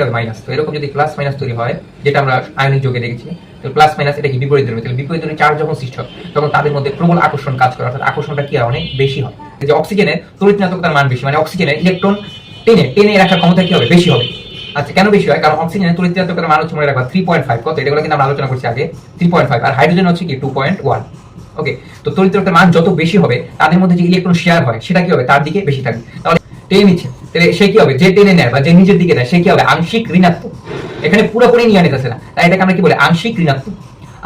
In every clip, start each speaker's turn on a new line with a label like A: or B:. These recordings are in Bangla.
A: হবে মাইনাস তো এরকম যদি প্লাস মাইনাস তৈরি হয়, যেটা আমরা আয়নিক যোগে দেখেছি, তো প্লাস মাইনাস এটা কি বিপরীত ধর্মী? তাহলে বিপরীত ধর্মী চার্জ যখন সৃষ্টি হয় তখন তাদের মধ্যে প্রবল আকর্ষণ কাজ করে, অর্থাৎ আকর্ষণটা কি অনেক বেশি হয়। যে অক্সিজেনের তড়িৎনাত্মকতার মান বেশি মানে অক্সিজেনের ইলেকট্রন টেনে টেনে রাখার ক্ষমতা কি হবে? বেশি হবে। আচ্ছা কেন বেশি হয়? কারণ অক্সিজেনের তড়িৎনাত্মকতার মান হচ্ছে মনে রাখবা থ্রি পয়েন্ট ফাইভ কত? এগুলো কিন্তু আমরা আলোচনা করছি আগে। থ্রি পয়েন্ট ফাইভ আর হাইড্রোজেন হচ্ছে কি? টু পয়েন্ট ওয়ান ওকে তো তড়িৎনাত্মকতার মান যত বেশি হবে, তাদের মধ্যে যে ইলেকট্রন শেয়ার হয়, সেটা কি হবে? তার দিকে বেশি থাকবে। তাহলে টেনে নিচ্ছে। তাহলে সে কি হবে? যে টেনে নেয় বা যে নিজের দিকে নেয়, সে কি হবে? আংশিক ঋণাত্মক। এখানে পুরোপুরি নিয়ে নিতেছে না। তাই এটাকে আমরা কি বলি? আংশিক ঋণাত্মক।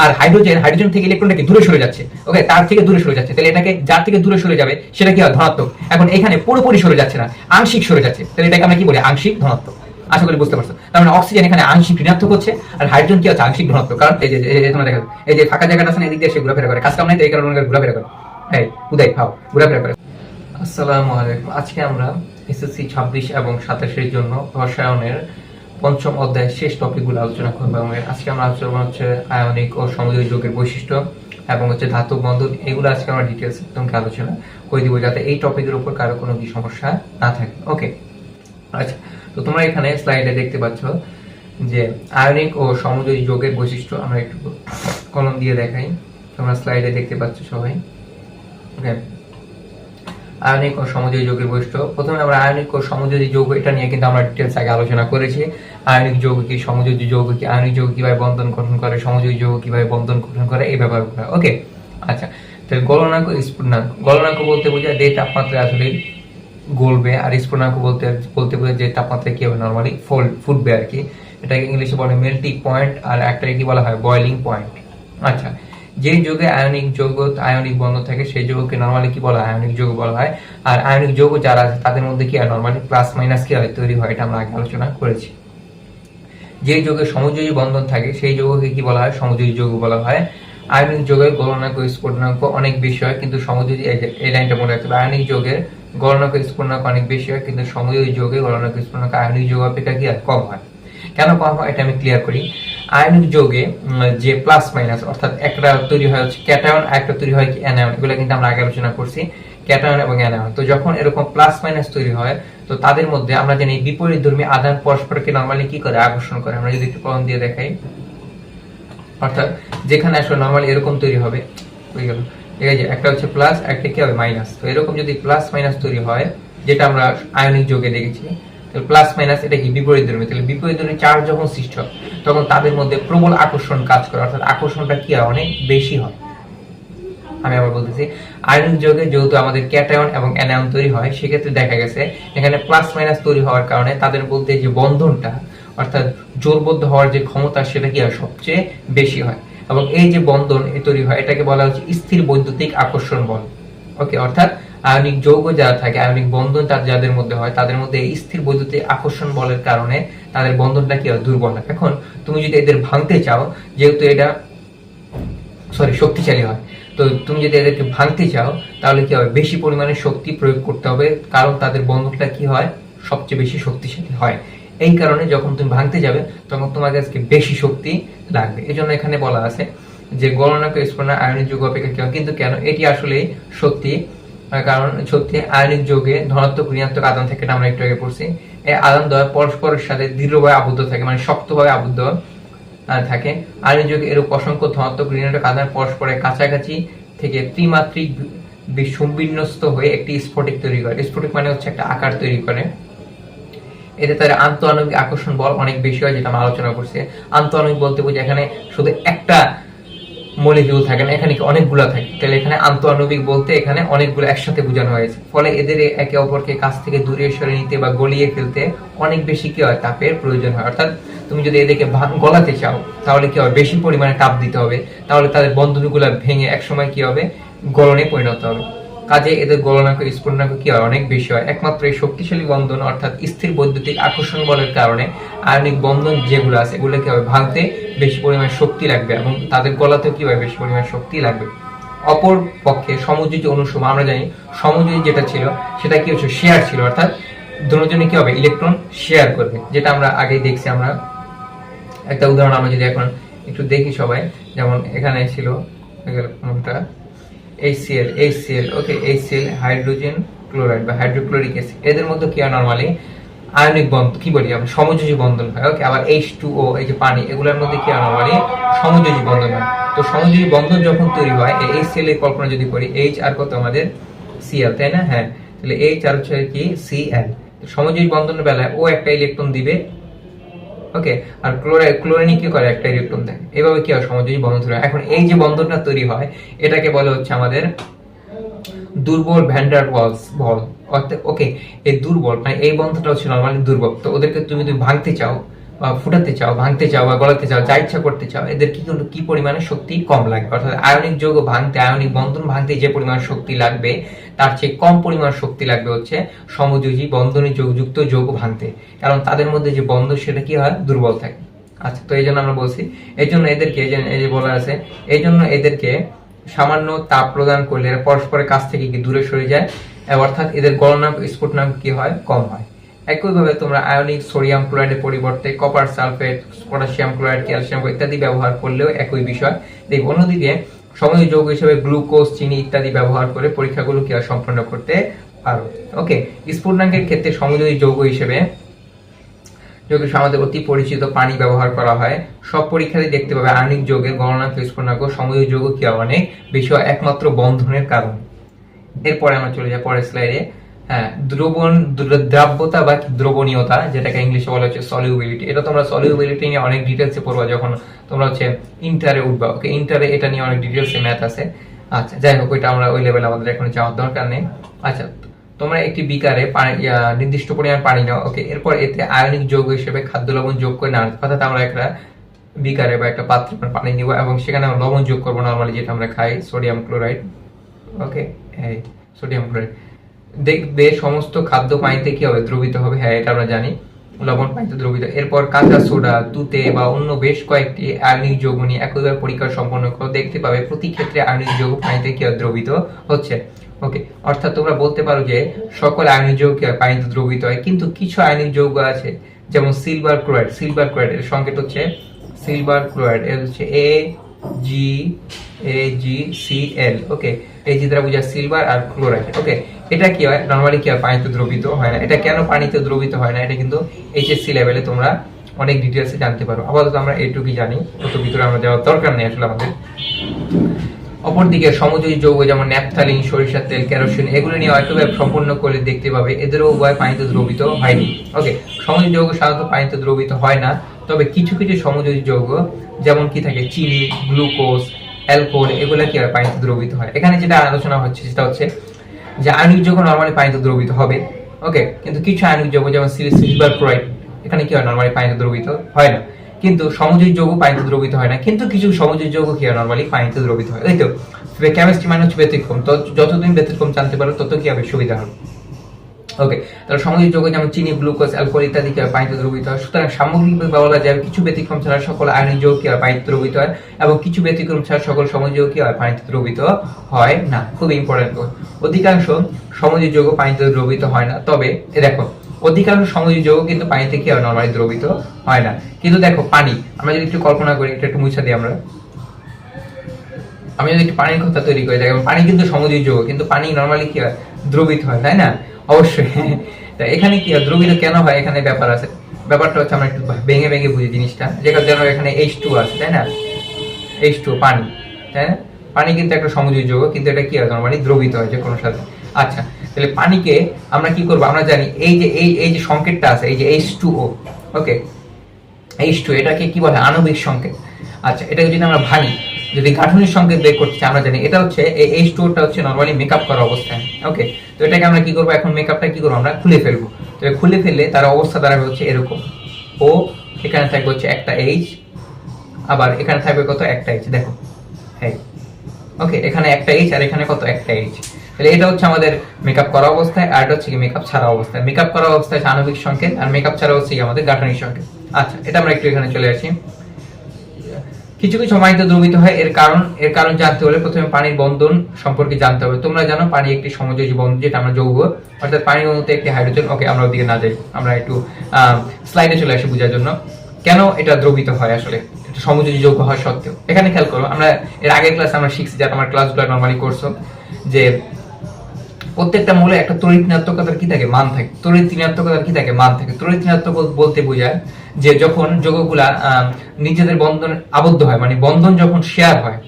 A: আর হাইড্রোজেন হাইড্রোজেন থেকে ইলেকট্রনটা কি? দূরে সরে যাচ্ছে। ওকে, তার থেকে দূরে সরে যাচ্ছে। তাহলে এটাকে যার থেকে দূরে সরে যাবে, সেটা কি হয় ধনাত্মক। এখন এখানে পুরোপুরি সরে যাচ্ছে না, আংশিক সরে যাচ্ছে। তাহলে এটাকে আমরা কি বলি? আংশিক ধনাত্মক। আশা করি বুঝতে পারছ। তার মানে অক্সিজেন এখানে আংশিক ঋণাত্মক হচ্ছে, আর হাইড্রোজেন কি হচ্ছে? আংশিক ধনাত্মক। কারণ এই যে তোমরা দেখো, এই যে ফাঁকা জায়গাটা আছে এদিক দিয়ে সে ঘোরাফেরা করে। কাজ কাম নাই তো, এই কারণে ঘোরাফেরা করে। এই, উদয় খাও ঘোরাফেরা করে। আসসালামু আলাইকুম। আজকে আমরা এসএসসি ছাব্বিশ এবং সাতাশের জন্য রসায়নের পঞ্চম অধ্যায়ের শেষ টপিকগুলো আলোচনা করব এবং আজকে আমরা আলোচনা হচ্ছে আয়নিক ও সমুদ্রীয় যৌগের বৈশিষ্ট্য এবং হচ্ছে ধাতব বন্ধন। এগুলো আজকে আমরা ডিটেলস তোমাকে আলোচনা করে দিব যাতে এই টপিকের উপর কারও কোনো কি সমস্যা না থাকে। ওকে আচ্ছা তো তোমরা এখানে স্লাইডে দেখতে পাচ্ছ যে আয়নিক ও সমুদ্রী যোগের বৈশিষ্ট্য আমরা একটু কলম দিয়ে দেখাই। তোমরা স্লাইডে দেখতে পাচ্ছ সবাই। ওকে আয়নিক ও সমযোজী যৌগের বৈশিষ্ট্য। প্রথমে আমরা আয়নিক ও সমযোজী যৌগ, এটা নিয়ে কিন্তু আমরা ডিটেলস আগে আলোচনা করেছি। আয়নিক যৌগ কি, সমযোজী যৌগ কি, আয়নিক যৌগ কীভাবে বন্ধন গঠন করে, সমযোজী যৌগ কীভাবে বন্ধন গঠন করে, এই ব্যাপারগুলো। ওকে আচ্ছা তাহলে গলনাঙ্ক, স্ফুটনাঙ্ক। গলনাঙ্ক বলতে বোঝায় যে তাপমাত্রা আসলে গলবে, আর স্ফুটনাঙ্ক বলতে বলতে বোঝায় যে তাপমাত্রা কি হবে নর্মালি ফোল্ড ফুটবে আর কি। এটাকে ইংলিশে বলে মেল্টিং পয়েন্ট আর একটাকে কি বলা হয় বয়লিং পয়েন্ট আচ্ছা যে যৌগে আয়নিক যৌগ, আয়নিক বন্ধ থাকে, সেই যৌগকে নর্মালি কি বলা হয়? আয়নিক যৌগ বলা হয়। আর আয়নিক যৌগ যারা আছে, তাদের মধ্যে কি নর্মালি প্লাস মাইনাস কি হয়? তৈরি হয়, এটা আমরা আগে আলোচনা করেছি। যে যৌগে সমযোজী বন্ধন থাকে, সেই যৌগকে কি বলা হয়? সমযোজী যৌগ বলা হয়। আয়নিক যৌগের গলনাঙ্ক, স্ফুটনাঙ্ক অনেক বেশি হয়, কিন্তু সমযোজী, এই লাইনটা মনে রাখতে হবে। আয়নিক যৌগের গলনাঙ্ক, স্ফুটনাঙ্ক অনেক বেশি হয়, কিন্তু সমযোজী যৌগে গলনাঙ্ক, স্ফুটনাঙ্ক, আয়নিক যৌগ অপেক্ষা কি কম হয়। কেন কম হয়? এটা আমি ক্লিয়ার করি। আয়নিক যোগে যে প্লাস মাইনাস অর্থাৎ একটা তৈরি হয় হচ্ছে ক্যাটায়ন একটা তৈরি হয় কি অ্যানায়ন এগুলো কিন্তু আমরা আগে আলোচনা করছি ক্যাটায়ন এবং অ্যানায়ন তো যখন এরকম প্লাস মাইনাস তৈরি হয়, তো তাদের মধ্যে আমরা জানি বিপরীত ধর্মী আদান পরস্পরকে নর্মালি কি করে? আকর্ষণ করে। আমরা যদি একটু কলম দিয়ে দেখাই। অর্থাৎ যেখানে আসলে নর্মালি এরকম তৈরি হবে ঠিক আছে একটা হচ্ছে প্লাস একটা কি হবে? মাইনাস তো এরকম যদি প্লাস মাইনাস তৈরি হয়, যেটা আমরা আয়নিক যোগে দেখেছি প্লাস মাইনাস এটা কি? বিপরীত ধর্মী। তাহলে বিপরীত ধর্মী চার্জ যখন সৃষ্টি হয় তখন তাদের মধ্যে প্রবল আকর্ষণ কাজ করে। অর্থাৎ আকর্ষণটা কি হয়? অনেক বেশি হয়। আমি আবার বলতেছি আয়নিক যোগে যেহেতু আমাদের ক্যাটায়ন এবং অ্যানায়ন তৈরি হয়। সেক্ষেত্রে দেখা গেছে, এখানে প্লাস মাইনাস তৈরি হওয়ার কারণে তাদের মধ্যে যে বন্ধনটা, অর্থাৎ জোরবদ্ধ হওয়ার যে ক্ষমতা, সেটা কি হয়? সবচেয়ে বেশি হয়। এবং এই যে বন্ধন তৈরি হয়, এটাকে বলা হচ্ছে স্থির বৈদ্যুতিক আকর্ষণ বল। ওকে, অর্থাৎ আয়নিক যৌগ যারা থাকে, আয়নিক বন্ধন তার যাদের মধ্যে হয়, তাদের মধ্যে স্থির বৈদ্যুতিক আকর্ষণ বলের কারণে তাদের বন্ধনটা কি হয়? দুর্বল হয়। এখন তুমি যদি এদের ভাঙতে চাও, যেহেতু এটা সরি শক্তিশালী হয়, তো তুমি যদি এদেরকে ভাঙতে চাও, তাহলে কি হবে? বেশি পরিমাণে শক্তি প্রয়োগ করতে হবে, কারণ তাদের বন্ধনটা কি হয়? সবচেয়ে বেশি শক্তিশালী হয়। এই কারণে যখন তুমি ভাঙতে যাবে, তখন তোমার কাছে বেশি শক্তি লাগবে। এই জন্য এখানে বলা আছে যে গণনাকে স্ফুটনা আয়নিক যুগ অপেক্ষা কি হয়? কিন্তু কেন? এটি আসলে সত্যি। কারণ সত্যি আয়নিক যোগে ধনাত্মক, ঋণাত্মক আদান থাকে আমরা একটু আগে পড়ছি। এই আদান দ্বয় পরস্পরের সাথে দৃঢ়ভাবে আবদ্ধ থাকে মানে শক্তভাবে আবদ্ধ থাকে। আয়নিক যোগে এরূপ অসংখ্য ধনাত্মক, ঋণাত্মক আদান পরস্পরের কাছাকাছি থেকে ত্রিমাত্রিক সুবিন্যস্ত হয়ে একটি স্ফটিক তৈরি করে। স্ফটিক মানে হচ্ছে একটা আকার তৈরি করে। এতে তার আন্তঃআণবিক আকর্ষণ বল অনেক বেশি হয়, যেটা আমরা আলোচনা করছি। আন্তঃআণবিক বলতে বুঝি এখানে শুধু একটা মলিকিউল থাকে না এখানে অনেকগুলো থাকে। তাহলে এখানে আন্তঃআণবিক বলতে এখানে অনেকগুলো একসাথে বোঝানো হয়েছে। ফলে এদের একে অপরকে কাছ থেকে দূরে সরে নিতে বা গলিয়ে ফেলতে অনেক বেশি কি হয়? তাপের প্রয়োজন হয়। অর্থাৎ তুমি যদি এদেরকে গলাতে চাও, তাহলে কি হবে? বেশি পরিমাণে তাপ দিতে হবে। তাহলে তাদের বন্ধনগুলো ভেঙে একসময় কি হবে? গলনে পরিণত হবে। কাজে এদের গলনাঙ্ক, স্ফুটনাঙ্ক কি হয়? অনেক বেশি হয়। একমাত্র এই শক্তিশালী বন্ধন, অর্থাৎ স্থির বৈদ্যুতিক আকর্ষণ বলের কারণে আয়নিক বন্ধন যেগুলো আছে, এগুলো কি হবে? ভাঙতে বেশি পরিমাণ শক্তি লাগবে এবং তাদের গলাতেও কি হয় বেশি পরিমাণ শক্তি লাগবে। অপর পক্ষে সমযোজী অনুসম আমরা জানি সমযোজী যেটা ছিল, সেটা কি হচ্ছে? শেয়ার ছিল, অর্থাৎ দুজনে কি হবে? ইলেকট্রন শেয়ার করবে, যেটা আমরা আগেই দেখছি। আমরা একটা উদাহরণ আমরা যদি এখন একটু দেখি সবাই, যেমন এখানে ছিল কোনটা HCl HCl okay HCl hydrogen chloride বা হাইড্রোক্লোরিক অ্যাসিড এদের মধ্যে কি হয় নরমালি আয়নিক বন্ধন কি বলি আমরা? সমযোজী বন্ধন হয় ওকে আবার এইচ টু ও এই যে পানি, এগুলোর মধ্যে কি হয় নরমালি সমযোজী বন্ধন হয়। তো সমযোজী বন্ধন যখন তৈরি হয়, এই সেল এর কল্পনা যদি করি এইচ আর কত আমাদের? সিএল তাই না? হ্যাঁ তাহলে এইচ আর হচ্ছে কি? সিএল সমযোজী বন্ধনের বেলায় ও একটা ইলেকট্রন দিবে ওকে, আর ক্লোরাইড ক্লোরিনে কি করে? একটা ইলেকট্রন থাকে এভাবে কি হয়? সমযোজী বন্ধন তৈরি এখন এই যে বন্ধনটা তৈরি হয়, এটাকে বলে হচ্ছে আমাদের দুর্বল ভ্যান্ডার ওয়ালস বল। অর্থাৎ ওকে, এই দুর্বল মানে এই বন্ধনটা হচ্ছে নর্মালি দুর্বল। তো ওদেরকে তুমি তুমি ভাঙতে চাও ফুটাতে চাও, ভাঙতে চাও বা গলাতে চাও, যা ইচ্ছা করতে চাও, এদের কি কিন্তু কি পরিমাণে শক্তি কম লাগবে? অর্থাৎ আয়নিক যৌগ ভাঙতে, আয়নিক বন্ধন ভাঙতে যে পরিমাণ শক্তি লাগবে, তার চেয়ে কম পরিমাণ শক্তি লাগবে হচ্ছে সমযোজী বন্ধনী যোগযুক্ত যৌগ ভাঙতে। কারণ তাদের মধ্যে যে বন্ধন সেটা কি হয়? দুর্বল থাকে। আচ্ছা তো এই জন্য আমরা বলছি, এই জন্য এদেরকে এই যে- বলা আছে, এই জন্য এদেরকে সামান্য তাপ প্রদান করলে এরা পরস্পরের কাছ থেকে কি দূরে সরে যায়? অর্থাৎ এদের গলনাঙ্ক, স্ফুটনাঙ্ক কি হয়? কম হয়। একইভাবে তোমরা আয়নিক সোডিয়াম ক্লোরাইডের পরিবর্তে copper sulphate potassium chloride calcium ইত্যাদি ব্যবহার করলেও একই বিষয়। দেখব অন্যদিকে সময় যৌগ হিসেবে গ্লুকোজ চিনি ইত্যাদি ব্যবহার করে পরীক্ষাগুলো কি সম্পন্ন করতে পারো। ওকে স্ফুটনাঙ্কের ক্ষেত্রে সমযোজী যৌগ হিসেবে যৌগ হিসেবে আমাদের অতি পরিচিত পানি ব্যবহার করা হয়, সব পরীক্ষাতে দেখতে পাবে আয়নিক যৌগের গণনাঙ্ক, স্ফুটনাঙ্ক সমযোজী যৌগ কি অনেক বেশি একমাত্র বন্ধনের কারণ। এরপরে আমরা চলে যাই পরের স্লাইডে হ্যাঁ দ্রবণ, দ্র- দ্রাব্যতা বা দ্রবণীয়তা, যেটাকে ইংলিশে বলা হচ্ছে সলিউবিলিটি এটা তোমরা সলিউবিলিটি নিয়ে অনেক ডিটেলসে পড়বা যখন তোমরা হচ্ছে ইন্টারে উঠবা। ওকে ইন্টারে এটা নিয়ে অনেক ডিটেলসে ম্যাথ আছে। আচ্ছা যাই হোক, ওইটা আমরা ওই লেভেলে আমাদের এখন যাওয়ার দরকার নেই। আচ্ছা তোমরা একটি বিকারে নির্দিষ্ট পরিমাণ পানি নাও। ওকে এরপর এতে আয়নিক যৌগ হিসেবে খাদ্য লবণ যোগ করে না অর্থাৎ আমরা একটা বিকারে বা একটা পাত্রে পানি নিব এবং সেখানে আমরা লবণ যোগ করব নর্মালি যেটা আমরা খাই sodium chloride okay sodium chloride দেখবে সমস্ত খাদ্য পানিতে কি হবে? দ্রবীত হবে। হ্যাঁ এটা আমরা জানি। লবণ পানিতে দ্রবীত। এরপর কাঁচা সোডা, তুতে বা অন্য বেশ কয়েকটি আয়নিক যৌগ নিয়ে একইভাবে পরীক্ষা সম্পন্ন করো। দেখতে পাবে প্রতি ক্ষেত্রে আয়নিক যৌগ পানিতে কি দ্রবীত হচ্ছে। ওকে, অর্থাৎ তোমরা বলতে পারো যে সকল আয়নিক যৌগ কি হয়? পানিতে দ্রবীত হয়। কিন্তু কিছু আয়নিক যৌগ আছে, যেমন সিলভার ক্লোরাইড সিলভার ক্লোরাইড এর সংকেত হচ্ছে সিলভার ক্লোরাইড এর হচ্ছে এ জি এ জি সি এল ওকে এই যে দ্বারা বোঝা সিলভার আর ক্লোরাইড। ওকে এটা কি হয়? নর্মালি কি হয়? পানিতে দ্রবীত হয় না। এটা কেন পানিতে দ্রবীত হয় না? এটা কিন্তু এইচএসসি লেভেলে তোমরা অনেক ডিটেলসে জানতে পারো। আপাতত আমরা এইটুকুই জানি। অত ভিতরে আমরা যাওয়ার দরকার নেই আসলে আমাদের। অপরদিকে সমযোজী যৌগ যেমন ন্যাপথালিন, সরিষার তেল কেরোসিন এগুলো নিয়ে একইভাবে সম্পূর্ণ করলে দেখতে পাবে এদেরও উভয় পানিতে দ্রবীত হয়নি। ওকে সমযোজী যৌগ সাধারণত পানিতে দ্রবিত হয় না। তবে কিছু কিছু সমযোজী যৌগ, যেমন কি থাকে চিনি, গ্লুকোজ, অ্যালকোহল, এগুলো কি হয়? পানিতে দ্রবীত হয়। এখানে যেটা আলোচনা হচ্ছে সেটা হচ্ছে যে আয়নিক যৌগ নর্মালি পানিতে দ্রবীত হবে, ওকে? কিন্তু কিছু আয়নিক যৌগ, যেমন সিলভার ক্লোরাইড, এখানে কি হয়? নর্মালি পানিতে দ্রবিত হয় না। কিন্তু সমযোজী যৌগ পানিতে দ্রবিত হয় না, কিন্তু কিছু সমযোজী যৌগ কি হয়? নর্মালি পানিতে দ্রবিত হয়। তাই তো? কেমিস্ট্রি মানে হচ্ছে ব্যতিক্রম। তো যত তুমি ব্যতিক্রম জানতে পারো, তত কি হবে? সুবিধা হবে। ওকে তাহলে সমযোজী যৌগ যেমন চিনি, গ্লুকোজ, অ্যালকোহল ইত্যাদি কি পানিতে দ্রবীত হয়? সুতরাং সামগ্রিকভাবে বলা যায় কিছু ব্যতিক্রম ছাড়া সকল আয়নিক যৌগ কি হয় পানিতে দ্রবীত হয়? এবং কিছু ব্যতিক্রম ছাড়া সকল সমযোজী যৌগ কি হয় পানিতে দ্রবিত হয় না? খুব ইম্পর্টেন্ট অধিকাংশ সমযোজী যৌগ পানিতে দ্রবীত হয় না। তবে দেখো, অধিকাংশ সমযোজী যৌগ কিন্তু পানিতে কি হয় নর্মালি দ্রবিত হয় না। কিন্তু দেখো, পানি, আমরা যদি একটু কল্পনা করি, এটা একটু মুছা দিই আমরা। আমি যদি একটু পানির কথা তৈরি করি দেখো পানি কিন্তু সমযোজী যৌগ, কিন্তু পানি নর্মালি কি হয়? দ্রবীত হয়, তাই না? অবশ্যই। তা এখানে কি দ্রবীত কেন হয়? এখানে ব্যাপার আছে। ব্যাপারটা হচ্ছে আমরা একটু ভেঙে ভেঙে বুঝি জিনিসটা। যেটা যেন এখানে এইচ টু আছে, তাই না? এইচ টু পানি, তাই না? পানি কিন্তু একটা সমযোজী যৌগ, কিন্তু এটা কি হয়? মানে দ্রবিত হয় যে কোনো সাথে। আচ্ছা তাহলে পানিকে আমরা কি করব? আমরা জানি এই যে, এই এই যে সংকেতটা আছে, এই যে H two O okay H two এটাকে কি বলে? আণবিক সংকেত। আচ্ছা এটাকে যদি আমরা ভাঙি যদি গাঠনিক সঙ্গে বের করতে আমরা জানি, এটা হচ্ছে এই এইচ টুটা হচ্ছে নর্মালি মেকআপ করা অবস্থায়। ওকে তো এটাকে আমরা কি করব? এখন মেকআপটা কি করব? আমরা খুলে ফেলব। তো খুলে ফেললে তার অবস্থা দাঁড়াবে হচ্ছে এরকম। ও, এখানে থাকবে হচ্ছে একটা এইচ আবার এখানে থাকবে কত? একটা এইচ দেখো হ্যাঁ ওকে এখানে একটা এইচ আর এখানে কত? একটা এইচ তাহলে এটা হচ্ছে আমাদের মেকআপ করা অবস্থায় আর এটা হচ্ছে কি মেকআপ ছাড়া অবস্থায়। মেকআপ করা অবস্থায় আণবিক সংকেত আর মেকআপ ছাড়া হচ্ছে কি আমাদের গাঠনিক সংকেত। আচ্ছা এটা আমরা একটু এখানে চলে আসি। কিছু কিছু পানিতে দ্রবীত হয়, এর কারণ এর কারণ জানতে হলে প্রথমে পানির বন্ধন সম্পর্কে জানতে হবে। তোমরা জানো পানি একটি সমযোজী বন্ধন, যেটা আমরা যৌগ, অর্থাৎ পানির মধ্যে একটি হাইড্রোজেন। ওকে, আমরা ওদিকে না যাই, আমরা একটু স্লাইডে চলে আসি বোঝার জন্য। কেন এটা দ্রবিত হয় আসলে? সমযোজী যৌগ হওয়া সত্ত্বেও। এখানে খেয়াল করো, আমরা এর আগের ক্লাস আমরা শিখছি, যারা আমার ক্লাসগুলো নর্মালি করছ, যে প্রত্যেকটা মৌলে একটা তড়িৎ কি থাকে? মান থাকে। তড়িৎ কি থাকে? মান থাকে। তড়িৎ বলতে বোঝায় যে যখন যৌগগুলা নিজেদের বন্ধন আবদ্ধ হয় মানে বন্ধন যখন শেয়ার হয়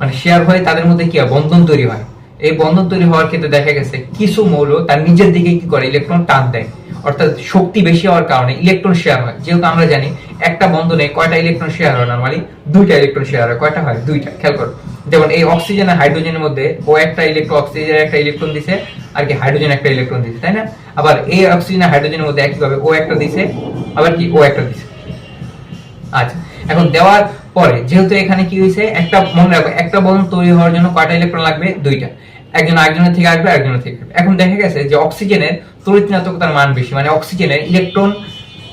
A: মানে শেয়ার হয়ে তাদের মধ্যে কি হয়? বন্ধন তৈরি হয়। এই বন্ধন তৈরি হওয়ার ক্ষেত্রে দেখা গেছে কিছু মৌল তার নিজের দিকে কি করে? ইলেকট্রন টান দেয়। অর্থাৎ শক্তি বেশি হওয়ার কারণে ইলেকট্রন শেয়ার হয়। যেহেতু আমরা জানি একটা বন্ধনে কয়টা ইলেকট্রন শেয়ার হয় নরমালি দুইটা ইলেকট্রন শেয়ার হয়। কয়টা হয়? দুইটা। খেয়াল করো। যেমন এই অক্সিজেন আর হাইড্রোজেনের মধ্যে ও একটা ইলেকট্রন অক্সিজেন একটা ইলেকট্রন দিছে, আর কি হাইড্রোজেন একটা ইলেকট্রন দিছে, তাই না? আবার এই অক্সিজেন আর হাইড্রোজেনের মধ্যে একইভাবে ও একটা দিছে, আবার কি ও একটা দিছে। আচ্ছা এখন দেওয়ার পরে যেহেতু এখানে কি হয়েছে, একটা মনে রাখো, একটা বন্ধন তৈরি হওয়ার জন্য কয়টা ইলেকট্রন লাগবে? দুইটা। একজন আরেকজনের থেকে আসবে, আরেকজনের থেকে আসবে। এখন দেখা গেছে যে অক্সিজেনের তড়িৎ ঋণাত্মকতার মান বেশি মানে অক্সিজেনের ইলেকট্রন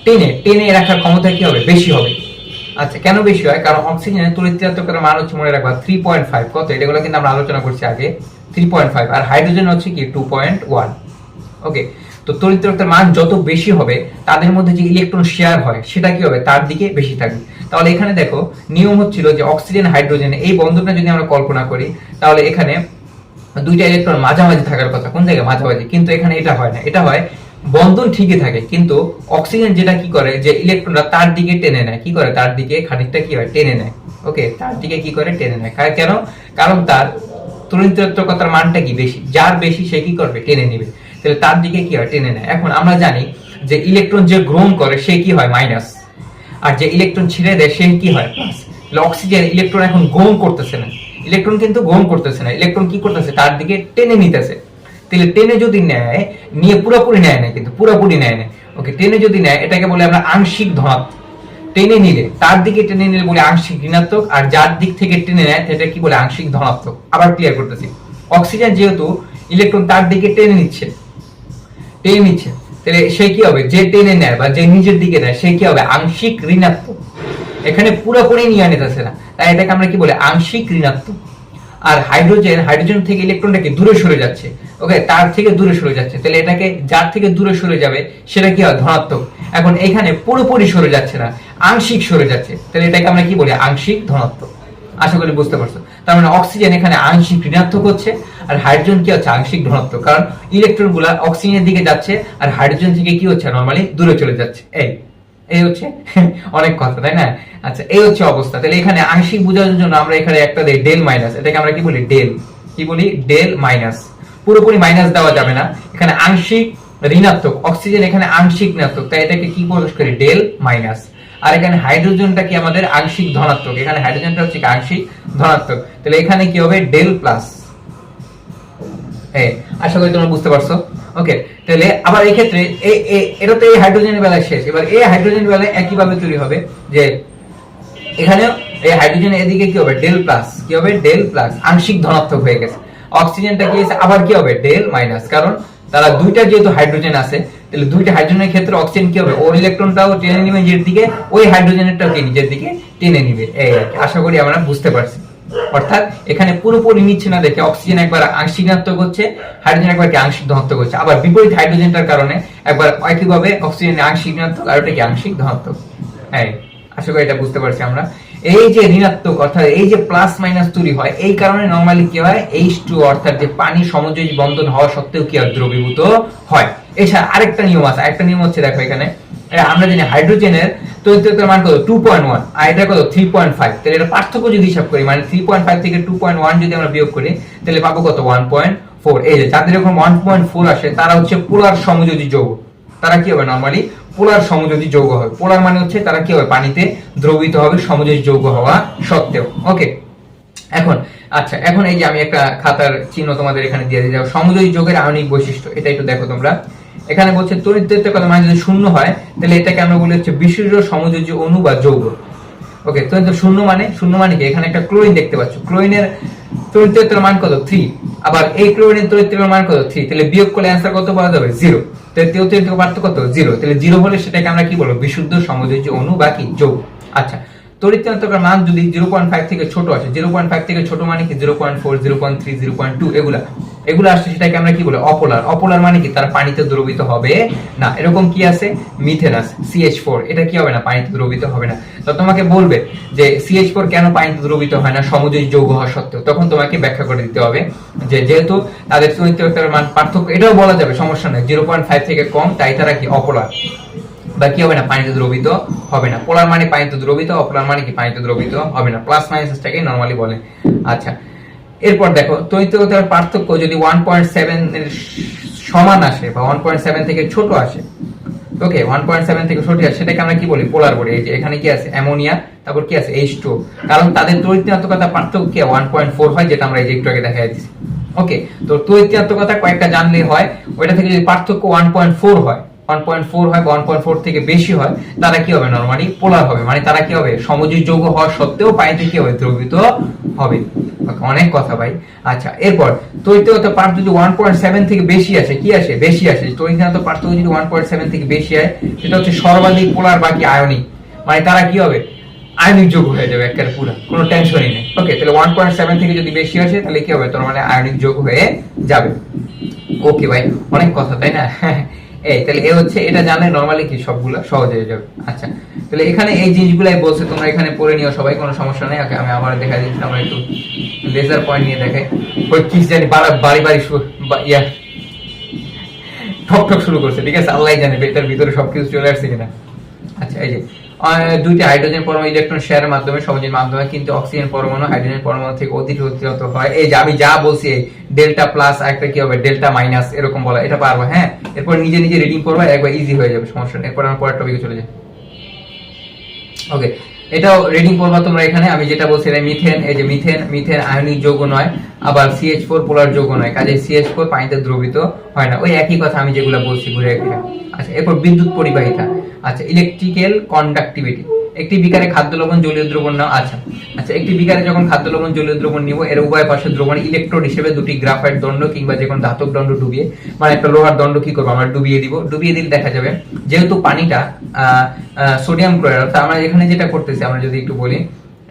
A: টেনে টেনে রাখার ক্ষমতা কি হবে? বেশি হবে। আচ্ছা কেন বেশি হয়? কারণ অক্সিজেনের তড়িৎ ঋণাত্মকতার মান হচ্ছে মনে রাখবা থ্রি পয়েন্ট ফাইভ কত? এটাগুলো কিন্তু আমরা আলোচনা করছি আগে। থ্রি পয়েন্ট ফাইভ আর হাইড্রোজেন হচ্ছে কি? টু পয়েন্ট ওয়ান ওকে তো তড়িৎ ঋণাত্মকতার মান যত বেশি হবে, তাদের মধ্যে যে ইলেকট্রন শেয়ার হয়, সেটা কি হবে? তার দিকে বেশি থাকবে। তাহলে এখানে দেখো, নিয়ম হচ্ছিল যে অক্সিজেন হাইড্রোজেন এই বন্ধনটা যদি আমরা কল্পনা করি, তাহলে এখানে দুইটা ইলেকট্রন মাঝামাঝি থাকার কথা। কোন জায়গায় মাঝামাঝি? কিন্তু এখানে এটা হয় না। এটা হয় বন্ধন ঠিকই থাকে, কিন্তু অক্সিজেন যেটা কি করে? যে ইলেকট্রনটা তার দিকে টেনে নেয়। কি করে? তার দিকে খানিকটা কি হয়? টেনে নেয়। ওকে তার দিকে কি করে? টেনে নেয়। কেন? কারণ তার তরিত্রকতার মানটা কি বেশি? যার বেশি সে কি করবে? টেনে নিবে। তাহলে তার দিকে কি হয়? টেনে নেয়। এখন আমরা জানি যে ইলেকট্রন যে গ্রহণ করে, সে কি হয়? মাইনাস আর যে ইলেকট্রন ছিঁড়ে দেয়, সে কি হয়? প্লাস অক্সিজেন ইলেকট্রন এখন গ্রহণ করতেছে না। ইলেকট্রন কিন্তু গ্রহণ করতেছে না। ইলেকট্রন কি করতেছে? তার দিকে টেনে নিতেছে। তাহলে টেনে যদি নেয়, নিয়ে পুরোপুরি নেয় না কিন্তু পুরোপুরি নেয় না ওকে টেনে যদি নেয়, এটাকে বলে আমরা আংশিক ধনাত্মক। টেনে নিলে, তার দিকে টেনে নিলে বলে আংশিক ঋণাত্মক, আর যার দিক থেকে টেনে নেয়, এটা কি বলে আংশিক ধনাত্মক। আবার ক্লিয়ার করতেছি। অক্সিজেন যেহেতু ইলেকট্রন তার দিকে টেনে নিচ্ছে। টেনে নিচ্ছে। তাহলে সে কি হবে? যে টেনে নেয় বা যে নিজের দিকে নেয়, সে কি হবে? আংশিক ঋণাত্মক। এখানে পুরোপুরি নিয়ে নিতেছে না। তাই এটাকে আমরা কি বলে? আংশিক ঋণাত্মক। আর হাইড্রোজেন হাইড্রোজেন থেকে ইলেকট্রনটা কি দূরে সরে যাচ্ছে? ওকে তার থেকে দূরে সরে যাচ্ছে। তাহলে এটাকে যার থেকে দূরে সরে যাবে, সেটা কি হয়? ধনাত্মক। এখন এখানে পুরোপুরি সরে যাচ্ছে না, আংশিক সরে যাচ্ছে। তাহলে এটাকে আমরা কি বলি? আংশিক ধনাত্মক। আশা করি বুঝতে পারছ। তার মানে অক্সিজেন এখানে আংশিক ঋণাত্মক হচ্ছে, আর হাইড্রোজেন কি হচ্ছে? আংশিক ধনাত্মক। কারণ ইলেকট্রনগুলা অক্সিজেনের দিকে যাচ্ছে, আর হাইড্রোজেন থেকে কি হচ্ছে? নর্মালি দূরে চলে যাচ্ছে। এই এই হচ্ছে অনেক কথা, তাই না? আচ্ছা এই হচ্ছে অবস্থা। তাহলে এখানে আংশিক বোঝানোর জন্য আমরা এখানে একটা দিই ডেল মাইনাস এটাকে আমরা কি বলি? ডেল কি বলি? ডেল মাইনাস পুরোপুরি মাইনাস দেওয়া যাবে না। এখানে আংশিক ঋণাত্মক অক্সিজেন এখানে আংশিক ঋণাত্মক, তাই এটাকে কি প্রকাশ করি? ডেল মাইনাস আর এখানে হাইড্রোজেনটা কি আমাদের? আংশিক ধনাত্মক। এখানে হাইড্রোজেনটা হচ্ছে আংশিক ধনাত্মক। তাহলে এখানে কি হবে? ডেল প্লাস হ্যাঁ আশা করি তোমরা বুঝতে পারছ। ওকে তাহলে আবার এই ক্ষেত্রে এ- এটা তো এই হাইড্রোজেনের বেলায় শেষ। এবার এই হাইড্রোজেনের বেলায় একইভাবে তৈরি হবে যে এখানেও এই হাইড্রোজেন এদিকে কি হবে? ডেল প্লাস কি হবে? ডেল প্লাস আংশিক ধনাত্মক হয়ে গেছে। অক্সিজেনটা কি হয়েছে? আবার কি হবে? ডেল মাইনাস কারণ তারা দুইটা যেহেতু হাইড্রোজেন আছে, তাহলে দুইটা হাইড্রোজেনের ক্ষেত্রে অক্সিজেন কি হবে? ওর ইলেকট্রনটাও টেনে নিবে নিজের দিকে, ওই হাইড্রোজেনেরটাও কি নিজের দিকে টেনে নিবে। এই আশা করি আমরা বুঝতে পারছি। অর্থাৎ এখানে পুরোপুরি নিচ্ছে না দেখে অক্সিজেন একবার আংশিক ধনাত্মক হচ্ছে হাইড্রোজেন একবার আংশিক ধনাত্মক হচ্ছে। আবার বিপরীত হাইড্রোজেনটার কারণে একবার একইভাবে অক্সিজেন আংশিক ধনাত্মক আর ওটা কি আংশিক ধনাত্মক হ্যাঁ আশা করি এটা বুঝতে পারছি আমরা। এই যে ঋণাত্মক অর্থাৎ এই যে প্লাস মাইনাস তৈরি হয়, এই কারণে নরমালি কি হয়? এইচ টু অর্থাৎ যে পানি সমযোজী বন্ধন হওয়া সত্ত্বেও কি হয়? দ্রবীভূত হয়। এছাড়া আরেকটা নিয়ম আছে। আরেকটা নিয়ম হচ্ছে দেখো এখানে আমরা জানি হাইড্রোজেনের মান কত? টু পয়েন্ট ওয়ান কত? থ্রি পয়েন্ট ফাইভ তাহলে এটা পার্থক্য যদি হিসাব করি মানে থ্রি পয়েন্ট ফাইভ থেকে টু পয়েন্ট ওয়ান যদি আমরা বিয়োগ করি, তাহলে পাবো কত? ওয়ান পয়েন্ট ফোর এই যে যাদের ওয়ান পয়েন্ট ফোর আসে, তারা হচ্ছে পোলার সমযোজী যৌগ। তারা কি হবে নরমালি পোলার সমযোজী যৌগ হবে। পোলার মানে হচ্ছে তারা কি হবে? পানিতে দ্রবীভূত হবে, সমযোজী যৌগ হওয়া সত্ত্বেও। ওকে? এখন আচ্ছা এখন এই যে আমি একটা খাতার চিহ্ন তোমাদের এখানে দিয়ে দিয়ে যাব সমযোজী যোগের আণবিক বৈশিষ্ট্য, এটা একটু দেখো তোমরা। এখানে বলছে, তড়িৎদ্বৈতের কথা মানে যদি শূন্য হয়, তাহলে এটাকে আমরা বলি হচ্ছে বিশুদ্ধ সমযোজী অণু বা যৌগ। ওকে তো তো শূন্য মানে শূন্য মানে কি? এখানে একটা ক্লোরিন দেখতে পাচ্ছ। ক্লোরিনের তড়িৎদ্বৈতের মান কত? থ্রি আবার এই ক্লোরিনের তড়িৎদ্বৈতের মান কত? থ্রি তাহলে বিয়োগ করলে অ্যান্সার কত পাওয়া যাবে? জিরো পার্থক্য জিরো তাহলে জিরো হলে সেটাকে আমরা কি বলব? বিশুদ্ধ সমযোজ্য বা কি? আচ্ছা মান যদি জিরো পয়েন্ট ফাইভ থেকে ছোট আসে জিরো পয়েন্ট ফাইভ থেকে ছোট মানে কি? Zero point four zero point three zero point two এগুলা। এগুলো আসছে সেটাকে আমরা কি বলে? অপোলার। অপোলার মানে কি? তার পানিতে দ্রবিত হবে না। এরকম কি আছে? মিথেন আছে সিএইচ ফোর এটা কি হবে না? পানিতে দ্রবিত হবে না। তো তোমাকে বলবে যে সিএইচ ফোর কেন পানিতে দ্রবীত হয় না, সমযোজী যৌগ হওয়া সত্ত্বেও? তখন তোমাকে ব্যাখ্যা করে দিতে হবে যে যেহেতু তাদের তড়িৎ মান পার্থক্য, এটাও বলা যাবে, সমস্যা নেই জিরো পয়েন্ট ফাইভ থেকে কম, তাই তারা কি অপোলার? বা কি হবে না, পানিতে দ্রবীত হবে না। পোলার মানে পানিতে দ্রবীত, অপোলার মানে কি পানিতে দ্রবিত হবে না। প্লাস মাইনাসটাকে নরমালি বলে। আচ্ছা এরপর দেখো তৈততার পার্থক্য যদি ওয়ান পয়েন্ট সেভেন এর সমান আসে বা ওয়ান পয়েন্ট সেভেন থেকে ছোট আসে ওকে ওয়ান পয়েন্ট সেভেন থেকে ছোট আছে। সেটাকে আমরা কি বলি? পোলার বলি এই যে এখানে কি আছে? অ্যামোনিয়া তারপর কি আছে? এইচ টু কারণ তাদের তৈরিতাত্মকতা পার্থক্য ওয়ান পয়েন্ট ফোর হয়, যেটা আমরা এই যে একটু আগে দেখা যাচ্ছি ওকে তো তৈরিতাত্মকতা কয়েকটা জানলেই হয়। ওইটা থেকে যদি পার্থক্য ওয়ান পয়েন্ট ফোর হয় ওয়ান পয়েন্ট ফোর হয় ওয়ান পয়েন্ট ফোর থেকে বেশি হয়, তারা কি হবে নর্মালি পোলার হবে মানে তারা কি হবে? সমযোজী যৌগ হওয়া সত্ত্বেও পানিতে কি হবে? দ্রবীত হবে। অনেক কথা ভাই। আচ্ছা এরপর তৈরিত পার্থ যদি ওয়ান পয়েন্ট সেভেন থেকে বেশি আসে, কি আসে? বেশি আসে। তৈরিত পার্থক্য যদি ওয়ান পয়েন্ট সেভেন থেকে বেশি হয়, সেটা হচ্ছে সর্বাধিক পোলার বাকি আয়নিক মানে তারা কি হবে? আয়নিক যোগ হয়ে যাবে একেবারে পুরো, কোনো টেনশনই নেই। ওকে, তাহলে ওয়ান পয়েন্ট সেভেন থেকে যদি বেশি আসে, তাহলে কি হবে? তোর মানে আয়নিক যোগ হয়ে যাবে। ওকে ভাই, অনেক কথা, তাই না? এই, তাহলে এ হচ্ছে, এটা জানলে নর্মালি কি সবগুলো? সহজ হয়ে যাবে। আচ্ছা তাহলে এখানে এই জিনিসগুলাই বলছে, তোমরা এখানে পড়ে নিও সবাই, কোনো সমস্যা নেই। আমি আবার দেখা দিচ্ছি, আমরা একটু লেজার পয়েন্ট নিয়ে দেখাই। ওই কি জানি, বাড়া- বাড়ি ইয়া। ঠক ঠক শুরু করছে, ঠিক আছে? আল্লাহ জানে, এটার ভিতরে সবকিছু চলে আসছে কিনা। আচ্ছা এই যে দুইটি হাইড্রোজেন পরমাণু ইলেকট্রন শেয়ারের মাধ্যমে সহজের মাধ্যমে, কিন্তু অক্সিজেন পরমাণু হাইড্রোজেন পরমাণু থেকে অধিক অতিরিক্ত হয়। এই যে আমি যা বলছি ডেল্টা প্লাস একটা কি হবে? ডেল্টা মাইনাস এরকম বলা, এটা পারব হ্যাঁ? এরপর নিজে নিজে রিডিং করব, একবার ইজি হয়ে যাবে, সমস্যা নেই। এরপর আমরা পরের টপিকে চলে যাই। ওকে এটাও রিডিং করবা তোমরা এখানে। আমি যেটা বলছি, এটা মিথেন এই যে মিথেন মিথেন আয়নিক যৌগ নয়, আবার সিএইচ ফোর পোলার যৌগ নয় কাজে সিএইচ ফোর পানিতে দ্রবীত হয় না। ওই একই কথা আমি যেগুলো বলছি, ঘুরে ফিরে আচ্ছা এরপর বিদ্যুৎ পরিবাহিতা। আচ্ছা ইলেকট্রিক্যাল কন্ডাক্টিভিটি একটি বিকারে খাদ্য লবণ, জলীয় দ্রবণ নাও আচ্ছা আচ্ছা একটি বিকারে যখন খাদ্য লবণ, জলীয় দ্রবণ নিব, এর উভয় পাশে দ্রবণ ইলেকট্রোড হিসেবে দুটি গ্রাফাইট দণ্ড কিংবা যে কোনো ধাতব দণ্ড ডুবিয়ে মানে একটা লোহার দণ্ড কি করব, আমরা ডুবিয়ে দিব। ডুবিয়ে দিলে দেখা যাবে, যেহেতু পানিটা সোডিয়াম ক্লোরাইড অর্থাৎ আমরা এখানে যেটা করতেছি, আমরা যদি একটু বলি,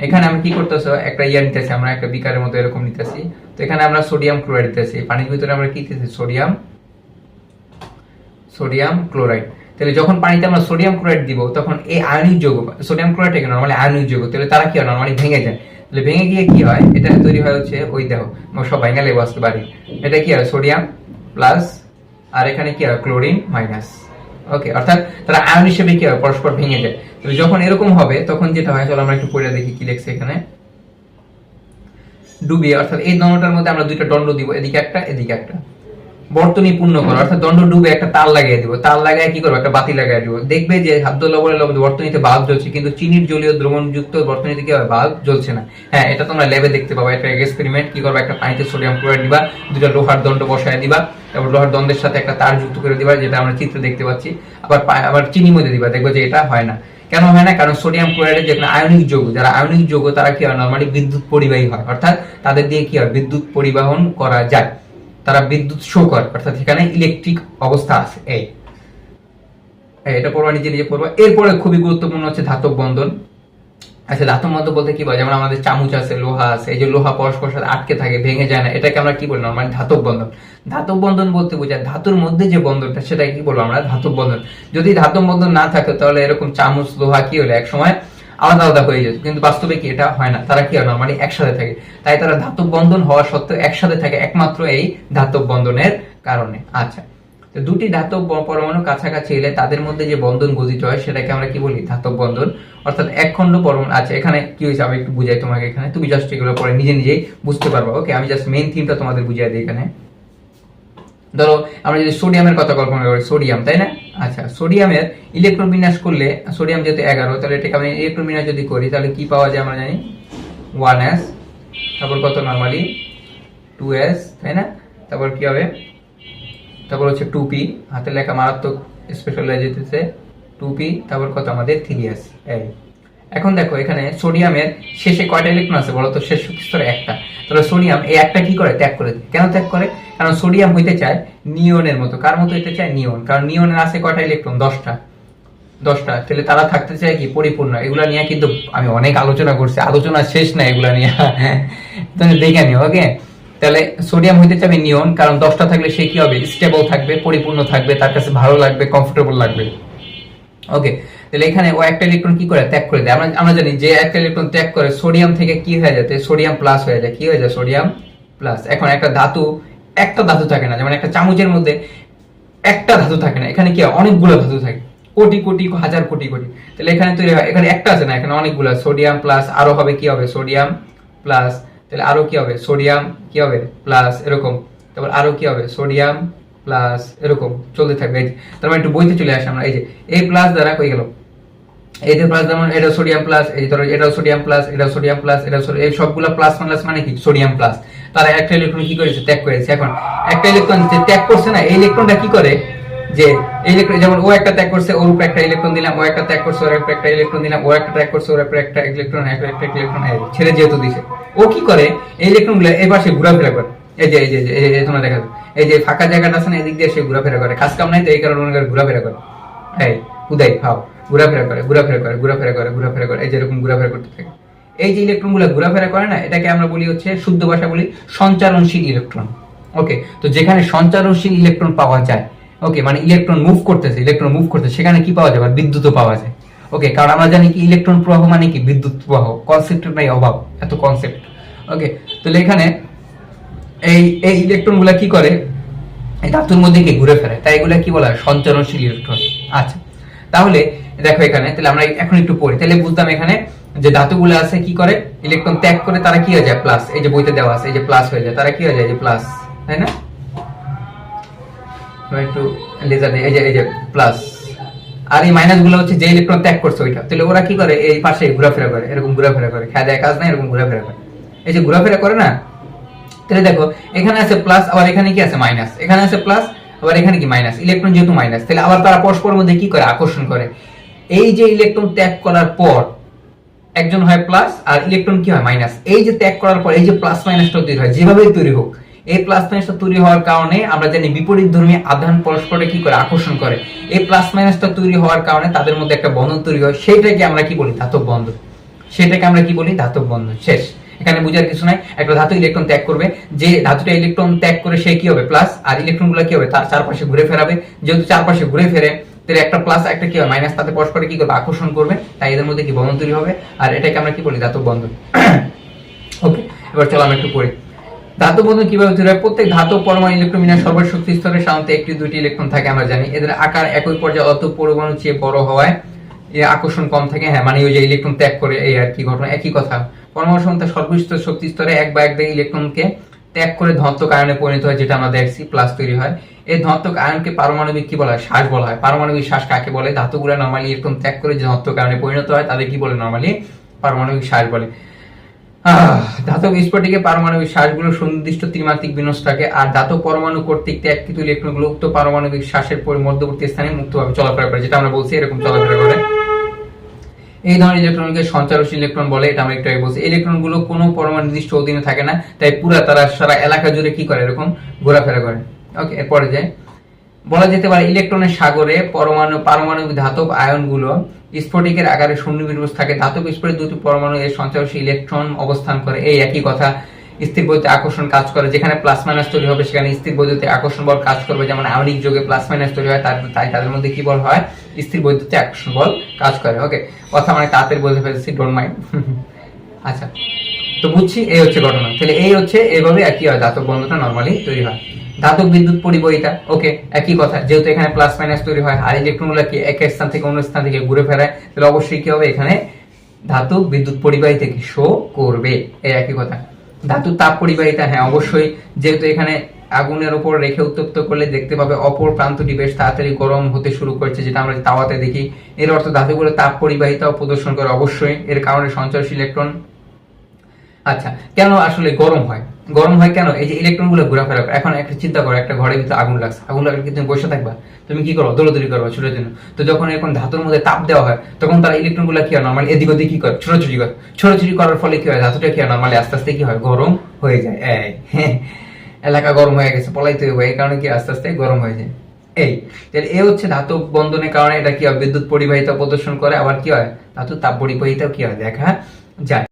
A: এখানে আমরা কি করতেছি, একটা ইয়ার নিতেছি, আমরা একটা বিকারের মতো এরকম নিতেছি। তো এখানে আমরা সোডিয়াম ক্লোরাইড দিতেছি। পানির ভিতরে আমরা কি দিতেছি? সোডিয়াম সোডিয়াম ক্লোরাইড তাহলে যখন পানিতে আমরা সোডিয়াম ক্লোরাইড দিব, তখন এই আয়নিক যৌগ সোডিয়াম ক্লোরাইড থেকে নর্মালি আয়নিক যৌগ, তাহলে তারা কি হয়? নর্মালি ভেঙে যায়। তাহলে ভেঙে গিয়ে কি হয়? এটা তৈরি হয় হচ্ছে ওই আমরা সব ভেঙে লেবো আসতে পারি। এটা কি হয়? সোডিয়াম প্লাস আর এখানে কি হয়? ক্লোরিন মাইনাস ওকে অর্থাৎ তারা আয়ন হিসেবে কি হয়? পরস্পর ভেঙে যায়। তাহলে যখন এরকম হবে, তখন যেটা হয়, চলো আমরা একটু পড়ে দেখি কি লেখছে এখানে। ডুবিয়ে, অর্থাৎ এই দণ্ডটার মধ্যে আমরা দুইটা দণ্ড দিব, এদিকে একটা এদিকে একটা। বর্তনী পূর্ণ করো, অর্থাৎ দণ্ড ডুবে একটা তার লাগিয়ে দিব। তার লাগায় কি করব? একটা বাতি লাগিয়ে দিব। দেখবে যে খাদ্য লবণের লবণ বর্তনীতে বাল্ব জ্বলছে, কিন্তু চিনির জলীয় দ্রবণ যুক্ত বর্তনীতে কি হবে? বাল্ব জ্বলছে না। হ্যাঁ এটা তোমরা ল্যাবে দেখতে পাবো। একটা এক্সপেরিমেন্ট কি করবে? একটা পানিতে সোডিয়াম ক্লোরাইড দিবা দুটা লোহার দণ্ড বসায় দিবা তারপর লোহার দণ্ডের সাথে একটা তার যুক্ত করে দিবা, যেটা আমরা চিত্রে দেখতে পাচ্ছি। আবার আবার চিনি মধ্যে দিবা, দেখবে যে এটা হয় না। কেন হয় না? কারণ সোডিয়াম ক্লোরাইডের যে আয়নিক যৌগ, যারা আয়নিক যৌগ, তারা কি হয়? নর্মালি বিদ্যুৎ পরিবাহী হয়। অর্থাৎ তাদের দিয়ে কি হয়? বিদ্যুৎ পরিবহন করা যায়। তারা বিদ্যুৎ শো করে, অর্থাৎ এখানে ইলেকট্রিক অবস্থা আছে, এই। এটা পড়বা নিজে নিজে পড়বা এরপরে খুবই গুরুত্বপূর্ণ হচ্ছে ধাতব বন্ধন। আচ্ছা ধাতব বন্ধন বলতে কি বলে যেমন আমাদের চামচ আছে, লোহা আছে, এই যে লোহা পরস্পর সাথে আটকে থাকে, ভেঙে যায় না, এটাকে আমরা কি বলি নর্মালি ধাতব বন্ধন? ধাতব বন্ধন বলতে বোঝায় ধাতুর মধ্যে যে বন্ধনটা, সেটাকে কি বলব আমরা? ধাতব বন্ধন। যদি ধাতব বন্ধন না থাকে, তাহলে এরকম চামচ, লোহা কি হলে? একসময় আলাদা আলাদা হয়ে যেত কিন্তু বাস্তবে কি এটা হয় না? তারা কি হয়? নর্মালি একসাথে থাকে। তাই তারা ধাতব বন্ধন হওয়া সত্ত্বেও একসাথে থাকে একমাত্র এই ধাতব বন্ধনের কারণে। আচ্ছা। তো দুটি ধাতব পরমাণু কাছাকাছি এলে তাদের মধ্যে যে বন্ধন গঠিত হয়, সেটাকে আমরা কি বলি? ধাতব বন্ধন। অর্থাৎ এক খণ্ড পরমাণু আচ্ছা এখানে কি হয়েছে? আমি একটু বুঝাই তোমাকে এখানে। তুমি জাস্ট এগুলো পরে নিজে নিজেই বুঝতে পারবে। ওকে আমি জাস্ট মেইন থিমটা তোমাদের বুঝিয়ে দিই এখানে। ধরো, আমরা যদি সোডিয়ামের কথা কল্পনা করি সোডিয়াম তাই না? আচ্ছা সোডিয়ামের ইলেকট্রন বিন্যাস করলে, সোডিয়াম যেহেতু এগারো, তাহলে এটাকে আমি ইলেকট্রন বিন্যাস যদি করি, তাহলে কি পাওয়া যায় আমরা জানি? ওয়ান এস তারপর কত নর্মালি টু এস তাই না? তারপর কি হবে? তারপর হচ্ছে টু পি হাতে লেখা মারাত্মক স্পেশাল যেতেছে টু পি তারপর কত আমাদের থ্রি এস এই। এখন দেখো, এখানে সোডিয়ামের শেষে কয়টা ইলেকট্রন আছে বলো তো? শেষ স্তরে একটা। তাহলে সোডিয়াম এই একটা কি করে? ত্যাগ করে কেন ত্যাগ করে? কারণ সোডিয়াম হইতে চায় নিয়নের মতো। কার মতো হইতে চায়? নিয়ন। কারণ নিয়নের আছে কয়টা ইলেকট্রন? দশটা। দশটা। তাহলে তারা থাকতে চায় কি? পরিপূর্ণ। এগুলা নিয়ে কিন্তু আমি অনেক আলোচনা করছি। আলোচনা শেষ না এগুলা নিয়ে। তুমি দেখে নিও, ওকে? তাহলে সোডিয়াম হইতে চাবে নিয়ন। কারণ দশটা থাকলে সে কি হবে? স্টেবল থাকবে, পরিপূর্ণ থাকবে, তার কাছে ভালো লাগবে কমফোর্টেবল লাগবে। ওকে? তাহলে এখানে ও একটা ইলেকট্রন কি করে? ত্যাগ করে দেয়। আমরা আমরা জানি যে একটা ইলেকট্রন ত্যাগ করে সোডিয়াম থেকে কি হয়ে যায়? সোডিয়াম প্লাস হয়ে যায়। কি হয়ে যায়? সোডিয়াম প্লাস এখন একটা ধাতু একটা ধাতু থাকে না। যেমন একটা চামচের মধ্যে একটা ধাতু থাকে না। এখানে কি? অনেকগুলো ধাতু থাকে। কোটি কোটি, হাজার কোটি কোটি। তাহলে এখানে তৈরি হয় এখানে একটা আছে না? এখানে অনেকগুলো। সোডিয়াম প্লাস আরও হবে কি হবে? সোডিয়াম প্লাস তাহলে আরও কি হবে? সোডিয়াম কি হবে? প্লাস এরকম। তারপর আরও কি হবে? সোডিয়াম প্লাস এরকম। চলতে থাকবে। এই যে। তার মানে একটু বইতে চলে আসে আমরা। এই যে এই প্লাস দ্বারা কই গেল। যে প্লাস যেমন প্লাস এই ধরো প্লাস প্লাস প্লাস মানে কি? সোডিয়াম প্লাস তারা একটা ইলেকট্রন কি ত্যাগ যে করছে না, এই করে? যে একটা ও একটা একটা ইলেকট্রন দিলাম, ও একটা ত্যাগ করছে একটা ইলেকট্রন ইলেকট্রন ছেড়ে যেহেতু ও কি করে? এই ঘোরাফেরা করে। এই যে এই যে দেখা এই যে ফাঁকা জায়গাটা আছে না, এদিক দিয়ে সে ঘোরাফেরা করে। কাজ কাম নাই তো, এই কারণে ঘোরাফেরা করে। এই, উদয় খাও ঘোরাফেরা করে ঘোরাফেরা করে ঘোরাফেরা করে ঘোরাফেরা করে, এই যেরকম ঘোরাফেরা করতে থাকে। এই যে ইলেকট্রনগুলো ঘোরাফেরা করে না, এটাকে আমরা বলি হচ্ছে শুদ্ধ ভাষা বলি সঞ্চারণশীল ইলেকট্রন ওকে তো যেখানে সঞ্চারণশীল ইলেকট্রন পাওয়া যায় ওকে মানে ইলেকট্রন মুভ করতেছে ইলেকট্রন মুভ করতেছে, সেখানে কি পাওয়া যাবে বিদ্যুৎও পাওয়া যায়। ওকে কারণ আমরা জানি কি ইলেকট্রন প্রবাহ মানে কি? বিদ্যুৎ প্রবাহ কনসেপ্টের নাই অভাব, এত কনসেপ্ট ওকে তাহলে এখানে এই এই ইলেকট্রনগুলা কি করে? এই ধাতুর মধ্যে কি ঘুরে ফেরে তাই এগুলা কি বলা হয়? সঞ্চরণশীল ইলেকট্রন আচ্ছা তাহলে দেখো এখানে, তাহলে আমরা এখন একটু পড়ি। তাহলে বুঝতাম এখানে যে ধাতুগুলো আছে কি করে? ইলেকট্রন ত্যাগ করে তারা কি হয়ে যায়? প্লাস এই যে বইতে দেওয়া আছে, এই যে প্লাস হয়ে যায়, তারা কি হয়ে যায়? যে প্লাস তাই না? একটু লেজার এই যে এই যে প্লাস আর এই হচ্ছে যে ইলেকট্রন ত্যাগ করছে ওইটা। তাহলে ওরা কি করে? এই পাশে ঘোরাফেরা করে, এরকম ঘোরাফেরা করে। খেয়া কাজ এরকম ঘোরাফেরা করে। এই যে ঘোরাফেরা করে না? তাহলে দেখো, এখানে আছে প্লাস আবার এখানে কি আছে? মাইনাস এখানে আছে প্লাস আবার এখানে কি? মাইনাস ইলেকট্রন যেহেতু মাইনাস তাহলে আবার তারা পরস্পর মধ্যে কি করে? আকর্ষণ করে। এই যে ইলেকট্রন ত্যাগ করার পর, একজন হয় প্লাস আর ইলেকট্রন কি হয় মাইনাস এই যে ত্যাগ করার পর, এই যে প্লাস মাইনাসটা তৈরি হয়, যেভাবেই তৈরি হোক, এই প্লাস মাইনাসটা তৈরি হওয়ার কারণে আমরা জানি বিপরীত ধর্মী আধান পরস্পরে কি করে? আকর্ষণ করে। এই প্লাস মাইনাসটা তৈরি হওয়ার কারণে তাদের মধ্যে একটা বন্ধন তৈরি হয়, সেটাকে আমরা কি বলি? ধাতব বন্ধন। সেটাকে আমরা কি বলি? ধাতব বন্ধন। শেষ। এখানে বুঝার কিছু নাই। একটা ধাতু ইলেকট্রন ত্যাগ করবে। যে ধাতুটা ইলেকট্রন ত্যাগ করে সে কি হবে? প্লাস আর ইলেকট্রনগুলো কি হবে? তার চারপাশে ঘুরে ফেরাবে। যেহেতু চারপাশে ঘুরে ফেরে তাহলে একটা প্লাস একটা কি হবে মাইনাস তাতে পরস্পরে কি করবে? আকর্ষণ করবে। তাই এদের মধ্যে কি বন্ধন তৈরি হবে? আর এটাকে আমরা কি বলি? ধাতব বন্ধন। ওকে এবার চলো আমরা একটু পড়ি। ধাতব বন্ধন কীভাবে তৈরি হয়? প্রত্যেক ধাতব পরমাণু ইলেকট্রন সর্বোচ্চ শক্তি স্তরে সাধারণত একটি দুইটি ইলেকট্রন থাকে, আমরা জানি। এদের আকার একই পর্যায়ে অত পরমাণু চেয়ে বড় হওয়ায় আকর্ষণ কম থাকে। হ্যাঁ মানে ওই যে ইলেকট্রন ত্যাগ করে, এই আর কি ঘটনা, একই কথা। পরমাণু সংখ্যা সর্বোচ্চ শক্তি স্তরে এক বা এক ইলেকট্রনকে ত্যাগ করে ধনাত্মক আয়নে পরিণত হয়, যেটা আমরা দেখছি প্লাস তৈরি হয়। এই ধনাত্মক আয়নকে পারমাণবিক কি বলা হয়? শ্বাস বলা হয়। পারমাণবিক শ্বাস কাকে বলে? ধাতুগুলো নরমালি ইলেকট্রন ত্যাগ করে যে ধনাত্মক আয়নে পরিণত হয়, তাদের কি বলে নরমালি পারমাণবিক শ্বাস বলে। ধাতব স্ফটিকে পারমাণবিক শ্বাসগুলো সুনির্দিষ্ট ত্রিমাত্রিক বিন্যাস থাকে আর ধাতব পরমাণু কর্তৃক ত্যাগকৃত ইলেকট্রনগুলো উক্ত পারমাণবিক শ্বাসের মধ্যবর্তী স্থানে মুক্তভাবে চলাফেরা করে, যেটা আমরা বলছি এরকম চলাফেরা করে। এই ধরনের ইলেকট্রনকে সঞ্চারশীল ইলেকট্রন বলে, এটা আমরা একটু আগে বলছি। ইলেকট্রনগুলো কোনো পরমাণু নির্দিষ্ট অধীনে থাকে না, তাই পুরা তারা সারা এলাকা জুড়ে কি করে? এরকম ঘোরাফেরা করে। ওকে, এরপরে যায় বলা যেতে পারে ইলেকট্রনের সাগরে পরমাণু, পারমাণবিক ধাতব আয়নগুলো স্ফটিকের আকারে শূন্য বিন্যাস থাকে ধাতব স্ফটিক দুটি পরমাণু এর সঞ্চারশীল ইলেকট্রন অবস্থান করে। এই একই কথা স্থির বৈদ্যুতিক আকর্ষণ কাজ করে, যেখানে প্লাস মাইনাস তৈরি হবে, সেখানে স্থির বৈদ্যুতিক আকর্ষণ বল কাজ করবে। যেমন আয়নিক যোগে প্লাস মাইনাস তৈরি হয় তাই তাদের মধ্যে কি বল হয়? স্থির বৈদ্যুতিক আকর্ষণ বল কাজ করে ওকে কথা মানে তাড়াতাড়ি বলতে ফেলেছি ডোন্ট মাইন্ড আচ্ছা তো বুঝছি, এই হচ্ছে ঘটনা। তাহলে এই হচ্ছে এইভাবে একই হয়, ধাতব বন্ধনটা নর্মালি তৈরি হয়। ধাতব বিদ্যুৎ পরিবহিতা ওকে একই কথা। যেহেতু এখানে প্লাস মাইনাস তৈরি হয়, আর ইলেকট্রনগুলো কি এক স্থান থেকে অন্য স্থান থেকে ঘুরে ফেরায়, তাহলে অবশ্যই কি হবে এখানে? ধাতব বিদ্যুৎ পরিবাহিতা কি শো করবে? এই একই কথা। ধাতু তাপ পরিবাহিতা হ্যাঁ অবশ্যই। যেহেতু এখানে আগুনের উপর রেখে উত্তপ্ত করলে দেখতে পাবে অপর প্রান্তটি বেশ তাড়াতাড়ি গরম হতে শুরু করছে, যেটা আমরা তাওয়াতে দেখি। এর অর্থ ধাতুগুলো তাপ পরিবাহিতাও প্রদর্শন করে, অবশ্যই। এর কারণে সঞ্চারশীল ইলেকট্রন। আচ্ছা কেন আসলে গরম হয়? গরম হয় কেন? এই যে ইলেকট্রনগুলো ঘোরাফেরা করে। এখন একটা চিন্তা করো, একটা ঘরের ভিতরে আগুন লাগছে। আগুন লাগলে কি তুমি বসে থাকবা? তুমি কি করো দৌড়দৌড়ি করবা ছুটের জন্য। তো যখন এখন ধাতুর মধ্যে তাপ দেওয়া হয়, তখন তারা ইলেকট্রনগুলো কি হয়? নর্মালি এদিক ওদিক কি করে? ছোটাছুটি করে। ছোটাছুটি করার ফলে কি হয়? ধাতুটা কি হয়? নর্মালি আস্তে আস্তে কি হয়? গরম হয়ে যায়। এই এলাকা গরম হয়ে গেছে, পলাইতে হবে এই কারণে কি আস্তে আস্তে গরম হয়ে যায়। এই, তাহলে এ হচ্ছে ধাতব বন্ধনের কারণে এটা কি হয়? বিদ্যুৎ পরিবাহিতা প্রদর্শন করে। আবার কি হয়? ধাতু তাপ পরিবাহিতা কি হয়? দেখা যায়।